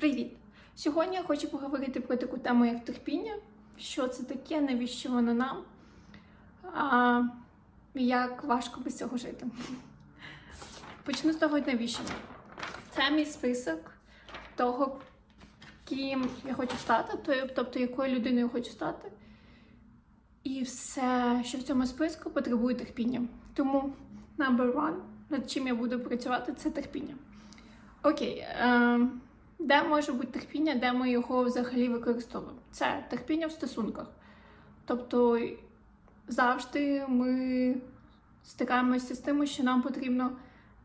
Привіт! Сьогодні я хочу поговорити про таку тему, як терпіння. Що це таке, навіщо воно нам? А, як важко без цього жити. Почну з того, навіщо. Це мій список того, ким я хочу стати, тобто якою людиною я хочу стати. І все, що в цьому списку, потребує терпіння. Тому number one, над чим я буду працювати, це терпіння. Окей, е, де може бути терпіння, де ми його взагалі використовуємо? Це терпіння в стосунках. Тобто завжди ми стикаємося з тим, що нам потрібно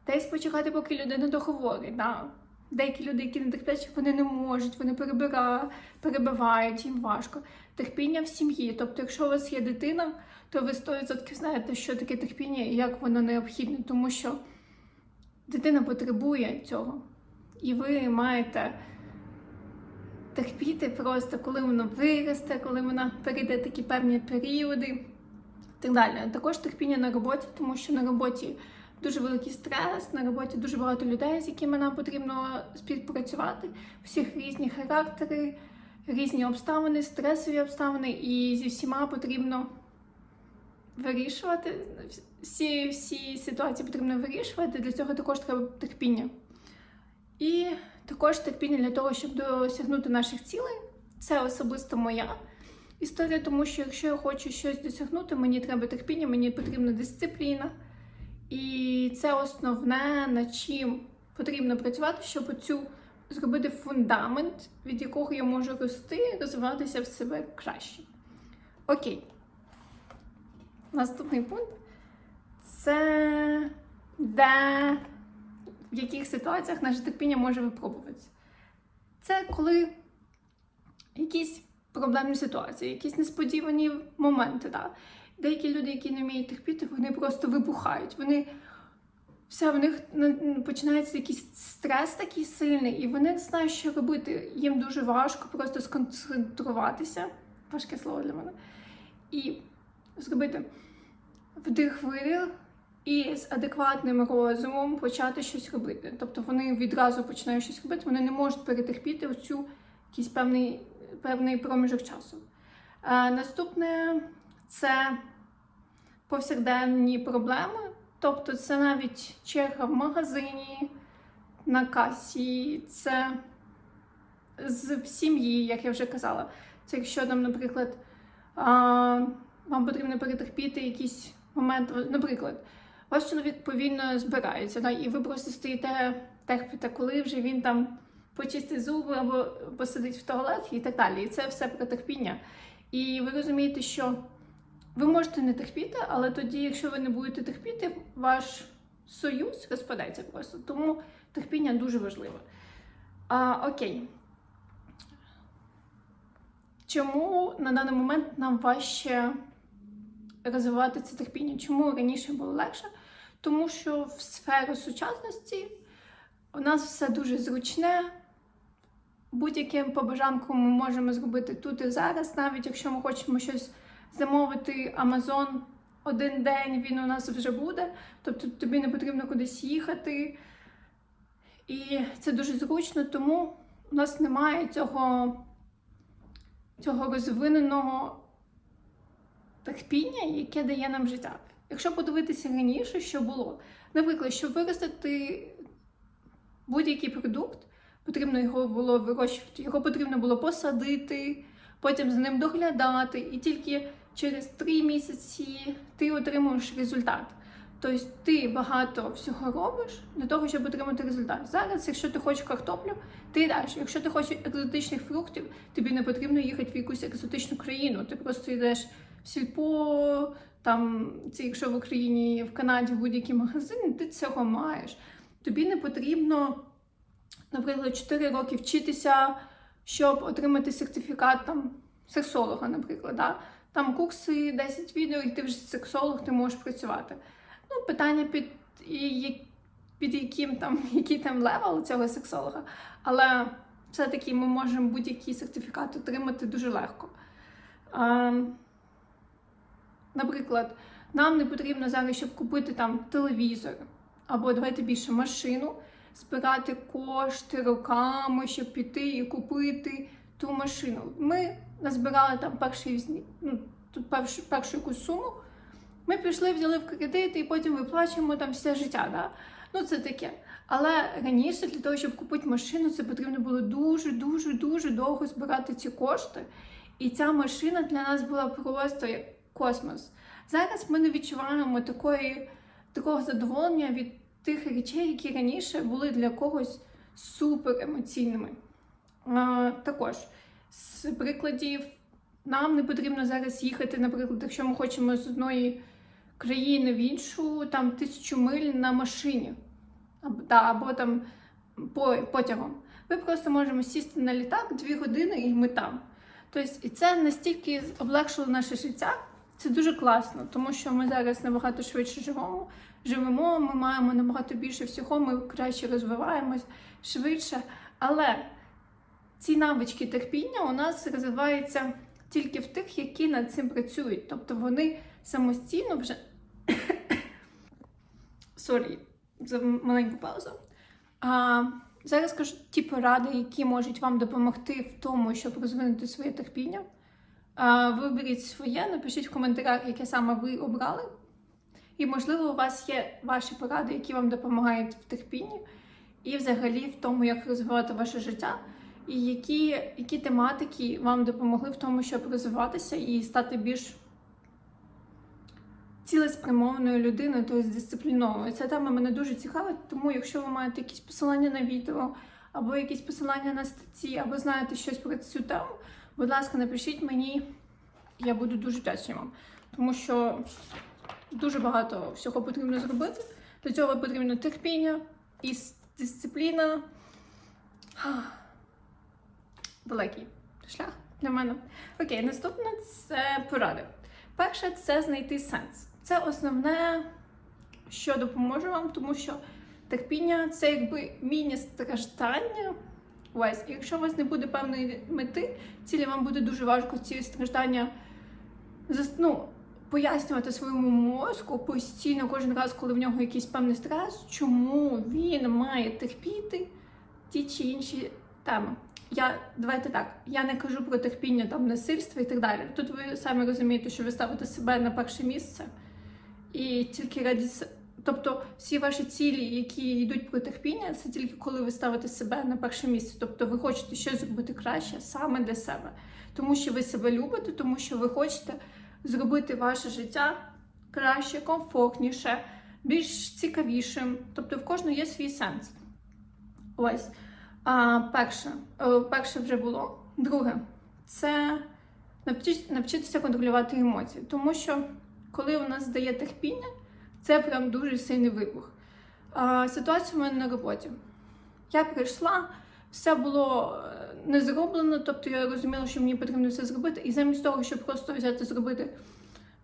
десь почекати, поки людина договорить. Да? Деякі люди, які не терплять, вони не можуть, вони перебира, перебивають, їм важко. Терпіння в сім'ї. Тобто, якщо у вас є дитина, то ви 100% знаєте, що таке терпіння і як воно необхідне, тому що дитина потребує цього. І ви маєте терпіти просто, коли воно виросте, коли вона перейде такі певні періоди так далі. Також терпіння на роботі, тому що на роботі дуже великий стрес, на роботі дуже багато людей, з якими нам потрібно співпрацювати. Всіх різні характери, різні обставини, стресові обставини, і зі всіма потрібно вирішувати. Всі, всі ситуації потрібно вирішувати. Для цього також треба терпіння. І також терпіння для того, щоб досягнути наших цілей. Це особисто моя історія, тому що якщо я хочу щось досягнути, мені треба терпіння, мені потрібна дисципліна. І це основне, над чим потрібно працювати, щоб оцю зробити фундамент, від якого я можу рости, розвиватися в себе краще. Окей. Наступний пункт це де в яких ситуаціях наше терпіння може випробуватися. Це коли якісь проблемні ситуації, якісь несподівані моменти. Да? Деякі люди, які не вміють терпіти, вони просто вибухають. Вони все, в них починається якийсь стрес такий сильний, і вони не знають, що робити. Їм дуже важко просто сконцентруватися. Важке слово для мене. І зробити вдих видих і з адекватним розумом почати щось робити. Тобто вони відразу починають щось робити, вони не можуть перетерпіти оцю якийсь певний, певний проміжок часу. А, наступне це повсякденні проблеми. Тобто це навіть черга в магазині, на касі, це з сім'ї, як я вже казала. Це якщо там, наприклад, а, вам потрібно перетерпіти якийсь момент, наприклад, ваш чоловік повільно збирається, да, і ви просто стоїте, терпите, коли вже він там почистить зуби або посидить в туалеті і так далі. І це все про терпіння. І ви розумієте, що ви можете не терпіти, але тоді, якщо ви не будете терпіти, ваш союз розпадеться просто. Тому терпіння дуже важливе. А, Окей. Чому на даний момент нам важче розвивати це терпіння? Чому раніше було легше? Тому що в сфері сучасності у нас все дуже зручне. Будь-яким побажанком ми можемо зробити тут і зараз, навіть якщо ми хочемо щось замовити Amazon один день, він у нас вже буде. Тобто тобі не потрібно кудись їхати. І це дуже зручно, тому у нас немає цього, цього розвиненого терпіння, яке дає нам життя. Якщо подивитися раніше, що було, наприклад, щоб виростити будь-який продукт, потрібно його було вирощувати, його потрібно було посадити, потім за ним доглядати, і тільки через три місяці ти отримуєш результат. Тобто ти багато всього робиш для того, щоб отримати результат. Зараз, якщо ти хочеш картоплю, ти йдеш. Якщо ти хочеш екзотичних фруктів, тобі не потрібно їхати в якусь екзотичну країну. Ти просто йдеш в сільпо, там, це якщо в Україні, в Канаді будь-який магазин, ти цього маєш. Тобі не потрібно, наприклад, 4 роки вчитися, щоб отримати сертифікат там, сексолога, наприклад. Да? Там курси, 10 відео, і ти вже сексолог, ти можеш працювати. Ну, питання під, і- під яким там, який там левел цього сексолога. Але все-таки ми можемо будь-який сертифікат отримати дуже легко. А, наприклад, нам не потрібно зараз, щоб купити там телевізор або давайте більше машину. збирати кошти роками, щоб піти і купити ту машину. Ми назбирали там перший ну, першу, першу якусь суму. Ми пішли, взяли в кредит і потім виплачуємо там все життя. Да? Ну це таке. Але раніше для того, щоб купити машину, це потрібно було дуже, дуже, дуже довго збирати ці кошти. І ця машина для нас була просто як космос. Зараз ми не відчуваємо такої, такого задоволення від тих речей, які раніше були для когось супер емоційними. А, також з прикладів, нам не потрібно зараз їхати, наприклад, якщо ми хочемо з одної країни в іншу, там тисячу миль на машині або, та, або там по, потягом. Ми просто можемо сісти на літак дві години і ми там. Тобто, і це настільки облегшило наше життя. Це дуже класно, тому що ми зараз набагато швидше живемо. Живемо, ми маємо набагато більше всього, ми краще розвиваємось швидше. Але ці навички терпіння у нас розвиваються тільки в тих, які над цим працюють. Тобто вони самостійно вже. Сорі, за маленьку паузу. А, зараз скажу ті поради, які можуть вам допомогти в тому, щоб розвинути своє терпіння. Виберіть своє, напишіть в коментарях, яке саме ви обрали. І, можливо, у вас є ваші поради, які вам допомагають в терпінні, і взагалі в тому, як розвивати ваше життя, і які, які тематики вам допомогли в тому, щоб розвиватися і стати більш цілеспрямованою людиною, тобто дисциплінованою. Ця тема мене дуже цікавить, тому якщо ви маєте якісь посилання на відео, або якісь посилання на статті, або знаєте щось про цю тему, будь ласка, напишіть мені, я буду дуже вдячна вам. Тому що дуже багато всього потрібно зробити. Для цього потрібно терпіння і дисципліна. Великий шлях для мене. Окей, наступне це поради. Перше, це знайти сенс. Це основне, що допоможе вам, тому що терпіння це якби Ось, і якщо у вас не буде певної мети, цілі вам буде дуже важко ці страждання ну, пояснювати своєму мозку постійно, кожен раз, коли в нього якийсь певний стрес, чому він має терпіти ті чи інші теми. Я давайте так, я не кажу про терпіння там насильства і так далі. Тут ви самі розумієте, що ви ставите себе на перше місце, і тільки раді тобто всі ваші цілі, які йдуть про терпіння, це тільки коли ви ставите себе на перше місце. Тобто ви хочете щось зробити краще саме для себе, тому що ви себе любите, тому що ви хочете зробити ваше життя краще, комфортніше, більш цікавішим. Тобто в кожного є свій сенс. Ось. А, перше, перше вже було. Друге, це навчитися контролювати емоції. Тому що коли у нас здає терпіння, це прям дуже сильний вибух. Ситуація в мене на роботі. Я прийшла, все було е, не зроблено, тобто я розуміла, що мені потрібно все зробити. І замість того, щоб просто взяти, зробити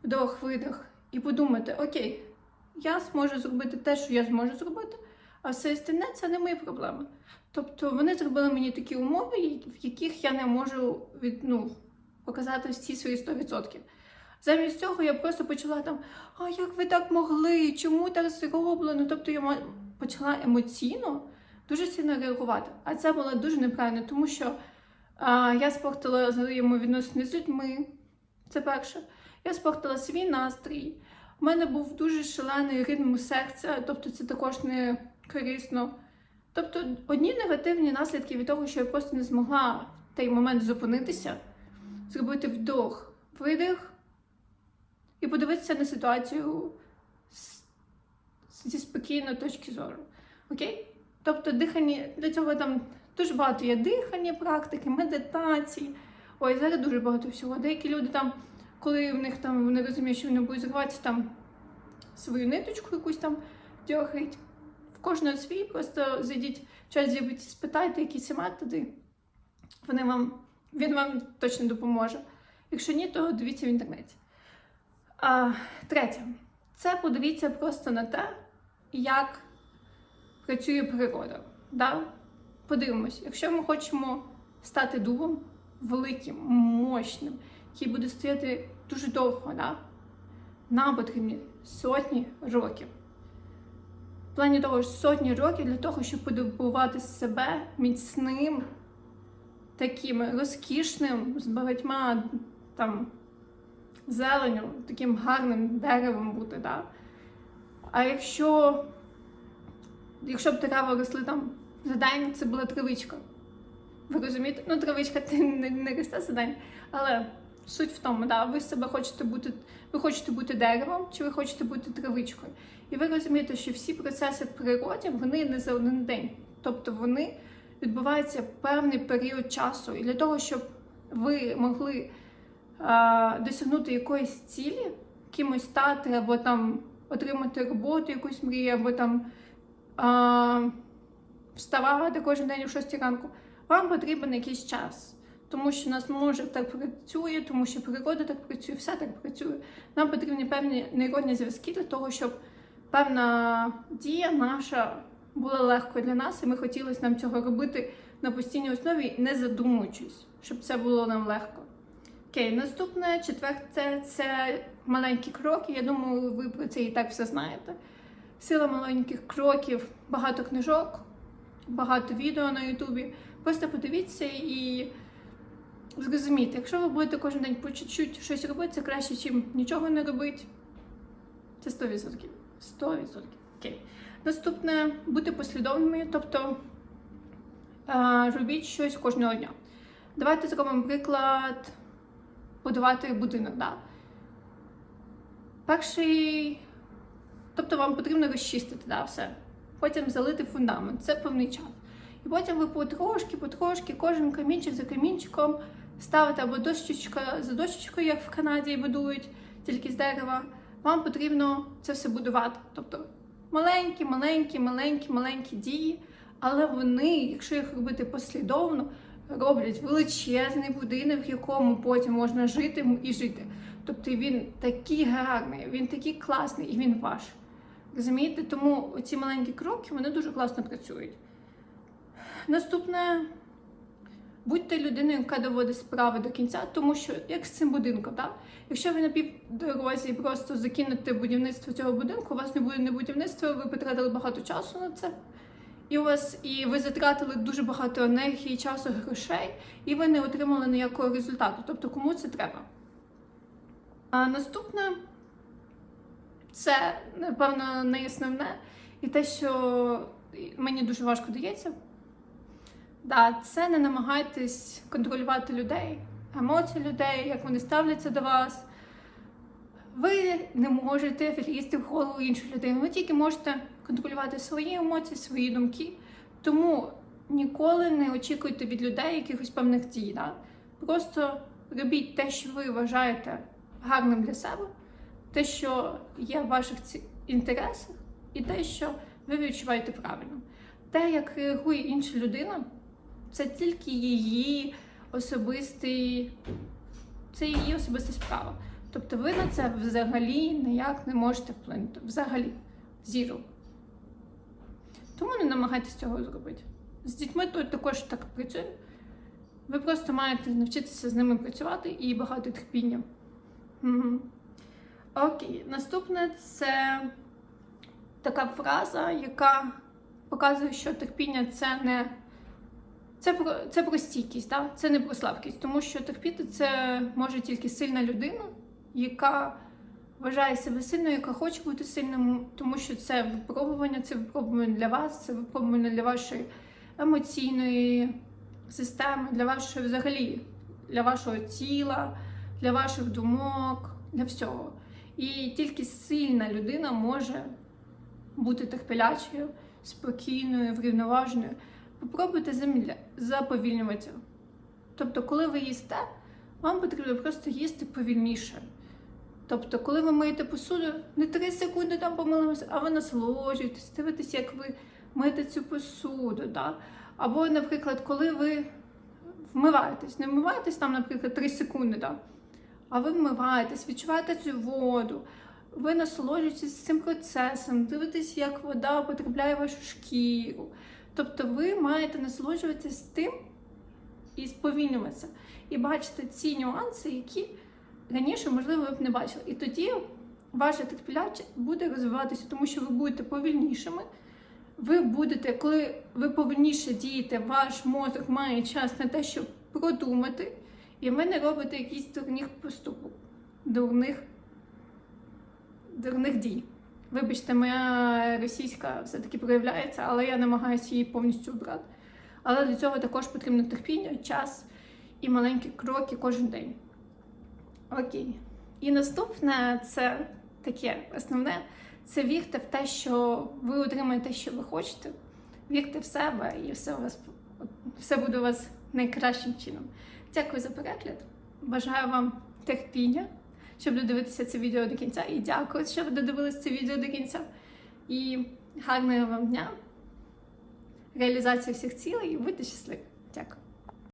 вдох, видих і подумати, окей, я зможу зробити те, що я зможу зробити, а все остальне це не мої проблеми. Тобто вони зробили мені такі умови, в яких я не можу від, ну, показати всі свої 100%. Замість цього я просто почала там, а як ви так могли? Чому так зроблено? Тобто я почала емоційно дуже сильно реагувати. А це було дуже неправильно, тому що а, я спортила взаємовідносини з людьми. Це перше. Я спортила свій настрій. У мене був дуже шалений ритм серця, тобто це також не корисно. Тобто одні негативні наслідки від того, що я просто не змогла в той момент зупинитися, зробити вдох, видих і подивитися на ситуацію зі спокійної точки зору. Окей? Тобто дихання для цього там дуже багато є дихання, практики, медитації. Ой, зараз дуже багато всього. Деякі люди там, коли в них там вони розуміють, що вони будуть зриватися там свою ниточку якусь там дьоргають. В кожного свій, просто зайдіть в чат GPT, спитайте якісь методи. Вони вам, він вам точно допоможе. Якщо ні, то дивіться в інтернеті. Третє, це подивіться просто на те, як працює природа. Да? Подивимось, якщо ми хочемо стати дубом великим, мощним, який буде стояти дуже довго, да? нам потрібні сотні років. в плані того сотні років для того, щоб подобувати себе міцним, таким розкішним, з багатьма там зеленю, таким гарним деревом бути. Да? А якщо, якщо б дерева росли там за день, це була травичка. Ви розумієте? Ну, травичка ти не, не росте за день, але суть в тому, да, ви себе хочете бути, ви хочете бути деревом, чи ви хочете бути травичкою. І ви розумієте, що всі процеси в природі вони не за один день. Тобто вони відбуваються певний період часу. І для того, щоб ви могли досягнути якоїсь цілі, кимось стати, або там отримати роботу, якусь мрію, або там а, вставати кожен день о 6 ранку, вам потрібен якийсь час. Тому що нас може так працює, тому що природа так працює, все так працює. Нам потрібні певні нейронні зв'язки для того, щоб певна дія наша була легкою для нас, і ми хотілося нам цього робити на постійній основі, не задумуючись, щоб це було нам легко. Окей, наступне четверте це маленькі кроки. Я думаю, ви про це і так все знаєте. Сила маленьких кроків, багато книжок, багато відео на Ютубі. Просто подивіться і зрозумійте, якщо ви будете кожен день по чуть-чуть щось робити, це краще, ніж нічого не робити. Це 100%. 100%. Окей. Наступне бути послідовними, тобто е, робіть щось кожного дня. Давайте зробимо приклад будувати будинок. Да? Перший, тобто вам потрібно розчистити да, все. Потім залити фундамент, це певний час. І потім ви потрошки, потрошки, кожен камінчик за камінчиком ставите або дощечка за дощечкою, як в Канаді будують, тільки з дерева. Вам потрібно це все будувати. Тобто маленькі, маленькі, маленькі, маленькі дії, але вони, якщо їх робити послідовно, роблять величезний будинок, в якому потім можна жити і жити. Тобто він такий гарний, він такий класний і він ваш. Розумієте? Тому ці маленькі кроки вони дуже класно працюють. Наступне. Будьте людиною, яка доводить справи до кінця, тому що як з цим будинком, так? якщо ви на півдорозі просто закинете будівництво цього будинку, у вас не буде не будівництва, ви потратили багато часу на це, і у вас і ви затратили дуже багато енергії, часу, грошей, і ви не отримали ніякого результату. Тобто, кому це треба? А наступне це, напевно, не основне, і те, що мені дуже важко дається. Да, це не намагайтесь контролювати людей, емоції людей, як вони ставляться до вас. Ви не можете влізти в голову інших людей. Ви тільки можете контролювати свої емоції, свої думки. Тому ніколи не очікуйте від людей якихось певних дій. Да? Просто робіть те, що ви вважаєте гарним для себе, те, що є в ваших інтересах, і те, що ви відчуваєте правильно. Те, як реагує інша людина. Це тільки її особистий, це її особиста справа. Тобто ви на це взагалі ніяк не можете вплинути. Взагалі, зіру. Тому не намагайтесь цього зробити. З дітьми тут також так працює. Ви просто маєте навчитися з ними працювати і багато терпіння. Угу. Окей, наступне це така фраза, яка показує, що терпіння це не це про це про стійкість, да? це не про слабкість, тому що терпіти це може тільки сильна людина, яка вважає себе сильною, яка хоче бути сильним, тому що це випробування, це випробування для вас, це випробування для вашої емоційної системи, для вашої взагалі, для вашого тіла, для ваших думок, для всього. І тільки сильна людина може бути терпелячою, спокійною, врівноваженою. Попробуйте замідля... заповільнювати. Тобто, коли ви їсте, вам потрібно просто їсти повільніше. Тобто, коли ви миєте посуду, не 3 секунди там помилилися, а ви насолоджуєтесь, дивитесь, як ви миєте цю посуду. Да? Або, наприклад, коли ви вмиваєтесь, не вмиваєтесь там, наприклад, 3 секунди, да? а ви вмиваєтесь, відчуваєте цю воду, ви насолоджуєтесь цим процесом, дивитесь, як вода потрапляє вашу шкіру. Тобто ви маєте насолоджуватися тим і сповільнюватися. І бачити ці нюанси, які раніше, можливо, ви б не бачили. І тоді ваша терпіляче буде розвиватися, тому що ви будете повільнішими, ви будете, коли ви повільніше дієте, ваш мозок має час на те, щоб продумати, і ви не робите якісь дурних поступок, дурних, дурних дій. Вибачте, моя російська все-таки проявляється, але я намагаюся її повністю обрати. Але для цього також потрібно терпіння, час і маленькі кроки кожен день. Окей. І наступне це таке основне це вірте в те, що ви отримаєте, що ви хочете. Вірте в себе, і все у вас все буде у вас найкращим чином. Дякую за перегляд. Бажаю вам терпіння, щоб додивитися це відео до кінця. І дякую, що ви додивилися це відео до кінця. І гарного вам дня, реалізації всіх цілей і будьте щасливі. Дякую.